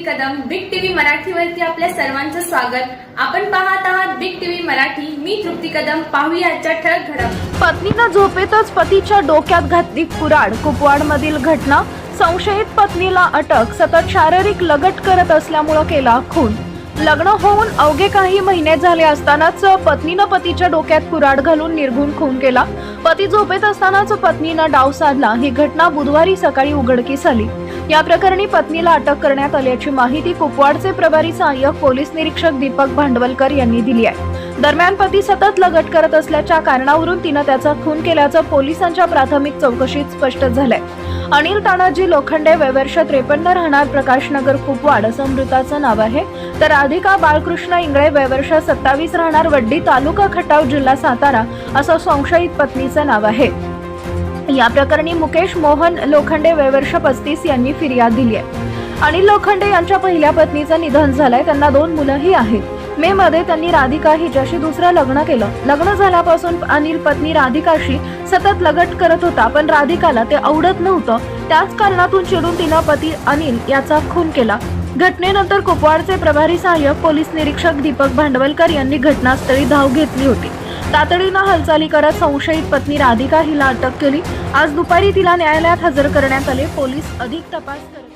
Kadam Big TV मराठीवरती आपल्या सर्वांचं स्वागत. आपण पाहत आहात बिग टीव्ही मराठी. मी तृप्ती कदम. पाहूया आजच्या ठळक घडम पत्नीनं झोपेतच पतीच्या डोक्यात घातली कुराड. कुपवाडमधील घटना संशयित पत्नीला अटक. सतत शारीरिक लगट करत असल्यामुळं केला खून. लग्न होऊन अवघे काही महिने झाले असतानाच पत्नीनं पतीच्या डोक्यात कुराड घालून निर्घुण खून केला. पती झोपेत असतानाच पत्नीनं डाव साधला. ही घटना बुधवारी सकाळी उघडकीस आली. या प्रकरणी पत्नीला अटक करण्यात आल्याची माहिती कुपवाडचे प्रभारी सहाय्यक पोलीस निरीक्षक दीपक भांडवलकर यांनी दिली आहे. दरम्यान पती सतत लगट करत असल्याच्या कारणावरून तिनं त्याचा खून केल्याचं पोलिसांच्या प्राथमिक चौकशीत स्पष्ट झालंय. अनिल तानाजी लोखंडे वैवर्ष त्रेपन्न राहणार प्रकाशनगर कुपवाड असं मृताचं नाव आहे. तर राधिका बाळकृष्ण इंगळे वैवर्ष सत्तावीस राहणार वड्डी तालुका खटाव जिल्हा सातारा असं संशयित पत्नीचं नाव आहे. या प्रकरणी मुकेश मोहन लोखंडे वयवर्ष पस्तीस यांनी फिर्याद दिली आहे. अनिल लोखंडे यांच्या पहिल्या पत्नीचं निधन झालंय त्यांना दोन मुलंही आहेत. मे मध्ये त्यांनी राधिका हिच्याशी दुसरं लग्न केलं लग्न झाल्यापासून अनिल पत्नी राधिकाशी सतत लगट करत होता पण राधिकाला ते आवडत नव्हतं. त्याच कारणातून चिडून तिनं पती अनिल याचा खून केला. घटनेनंतर कुपवाडचे प्रभारी सहाय्यक पोलीस निरीक्षक दीपक भांडवलकर यांनी घटनास्थळी धाव घेतली होती. तातडीनं हालचाली करत संशयित पत्नी राधिका हिला अटक केली. आज दुपारी तिला न्यायालयात हजर करण्यात आले. पोलीस अधिक तपास करत